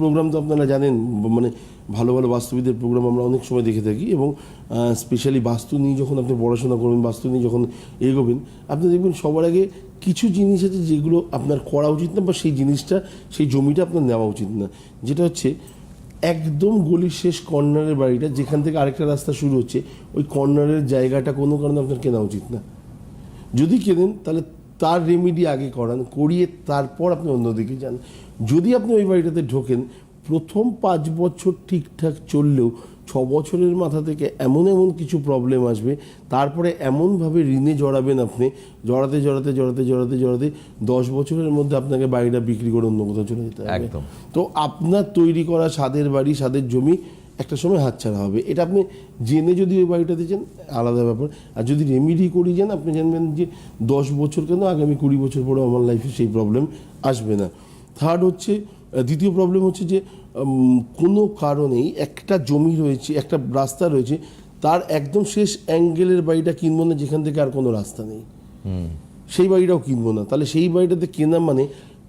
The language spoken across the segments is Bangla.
প্রোগ্রাম তো আপনারা জানেন মানে ভালো ভালো বাস্তুবিদের প্রোগ্রাম আমরা অনেক সময় দেখে থাকি এবং স্পেশালি বাস্তু নিয়ে যখন আপনি পড়াশোনা করবেন, বাস্তু নিয়ে যখন এগোবেন, আপনি দেখবেন সবার আগে কিছু জিনিস আছে যেগুলো আপনার করা উচিত না বা সেই জিনিসটা, সেই জমিটা আপনার নেওয়া উচিত না। যেটা হচ্ছে, একদম গলির শেষ কর্নারের বাড়িটা, যেখান থেকে আরেকটা রাস্তা শুরু হচ্ছে, ওই কর্নারের জায়গাটা কোনো কারণে আপনার কেনা উচিত না। যদি কেনেন, তাহলে তার রেমিডি আগে করান করিয়ে তারপর আপনি অন্যদিকে যান। যদি আপনি ওই বাড়িটাতে ঢোকেন প্রথম পাঁচ বছর ঠিকঠাক চললেও ছ বছরের মাথা থেকে এমন এমন কিছু প্রবলেম আসবে তারপরে এমনভাবে ঋণে জড়াবেন আপনি জড়াতে জড়াতে জড়াতে জড়াতে জড়াতে দশ বছরের মধ্যে আপনাকে বাড়িটা বিক্রি করে অন্য কোথাও চলে যেতে হবে। তো আপনার তৈরি করা স্বাদের বাড়ি স্বাদের জমি একটা সময় হাতছাড়া হবে। এটা আপনি জেনে যদি ওই বাড়িটাতে যান আলাদা ব্যাপার। আর যদি রেমিডি করি যান আপনি জানবেন যে দশ বছর কেন আগামী কুড়ি বছর পরে আমার লাইফে সেই প্রবলেম আসবে না। থার্ড হচ্ছে দ্বিতীয় প্রবলেম হচ্ছে যে কোনো কারণেই একটা জমি রয়েছে একটা রাস্তা রয়েছে তার একদম শেষ অ্যাঙ্গেলের বাড়িটা কিনবো না যেখান থেকে আর কোনো রাস্তা নেই। সেই বাড়িটাও কিনবো না। তাহলে সেই বাড়িটাতে কেনা মানে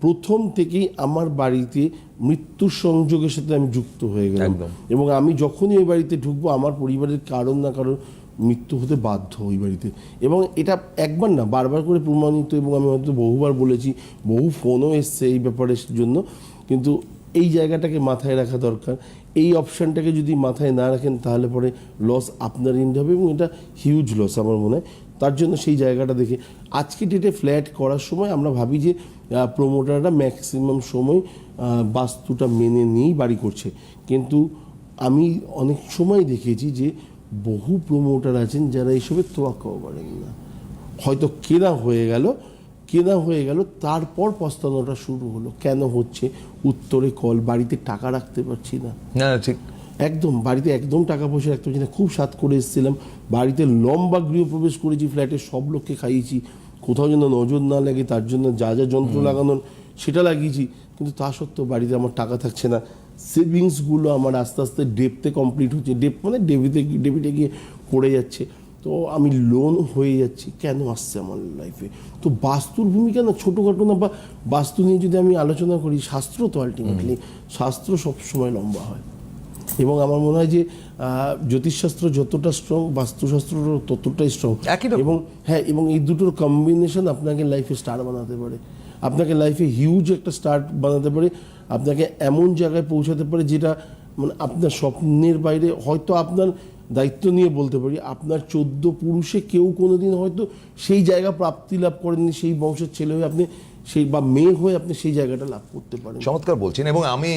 প্রথম থেকেই আমার বাড়িতে মৃত্যুর সংযোগের সাথে আমি যুক্ত হয়ে গেলাম। এবং আমি যখনই ওই বাড়িতে ঢুকবো আমার পরিবারের কারণ না কারণ মৃত্যু হতে বাধ্য ওই বাড়িতে। এবং এটা একবার না বারবার করে প্রমাণিত এবং আমি হয়তো বহুবার বলেছি বহু ফোনও এসছে এই ব্যাপারের জন্য। কিন্তু এই জায়গাটাকে মাথায় রাখা দরকার। এই অপশানটাকে যদি মাথায় না রাখেন তাহলে পরে লস আপনার ইন্ড হবে এবং এটা হিউজ লস আমার মনে হয়। তার জন্য সেই জায়গাটা দেখে। আজকে ডেটে ফ্ল্যাট করার সময় আমরা ভাবি যে প্রোমোটাররা ম্যাক্সিমাম সময় বাস্তুটা মেনে নিয়েই বাড়ি করছে। কিন্তু আমি অনেক সময় দেখেছি যে বহু প্রোমোটার আছেন যারা এইসবের তোয়াক্কাও করেন না। হয়তো কেনা হয়ে গেল কেনা হয়ে গেল তারপর পস্তানোটা শুরু হলো। কেন হচ্ছে? উত্তরে কল বাড়িতে টাকা রাখতে পারছি না না, ঠিক। একদম বাড়িতে একদম টাকা পয়সা রাখতে পারছি না। খুব স্বাদ করে এসেছিলাম। বাড়িতে লম্বা গৃহপ্রবেশ করেছি ফ্ল্যাটে সব লোককে খাইয়েছি। কোথাও যেন নজর না লাগে তার জন্য যা যা যন্ত্র লাগানোর সেটা লাগিয়েছি। কিন্তু তা সত্ত্বেও বাড়িতে আমার টাকা থাকছে না। সেভিংসগুলো আমার আস্তে আস্তে ডেপতে কমপ্লিট হচ্ছে। ডেপ মানে ডেবিতে ডেবিটে গিয়ে পড়ে যাচ্ছে। তো আমি লোন হয়ে যাচ্ছি। কেন আসছে আমার লাইফে তো বাস্তুর ভূমিকা না ছোটোখাটো না বা বাস্তু নিয়ে যদি আমি আলোচনা করি শাস্ত্র তো আলটিমেটলি শাস্ত্র সবসময় লম্বা হয়। এবং আমার মনে হয় যে জ্যোতিষশাস্ত্র যতটা স্ট্রং বাস্তুশাস্ত্র ততটাই স্ট্রং। এবং হ্যাঁ এবং এই দুটোর কম্বিনেশন আপনাকে লাইফে স্টার বানাতে পারে। আপনাকে লাইফে হিউজ একটা স্টার্ট বানাতে পারে। আপনাকে এমন জায়গায় পৌঁছাতে পারে যেটা মানে আপনার স্বপ্নের বাইরে হয়তো আপনার দায়িত্ব নিয়ে বলতে পারি আপনার চোদ্দ পুরুষে কেউ কোনো দিন হয়তো সেই জায়গা প্রাপ্তি লাভ করেননি সেই বংশের ছেলে হয়ে আপনি সেই বা মেয়ে হয়ে আপনি সেই জায়গাটা লাভ করতে পারেন। চমৎকার বলছেন এবং আমি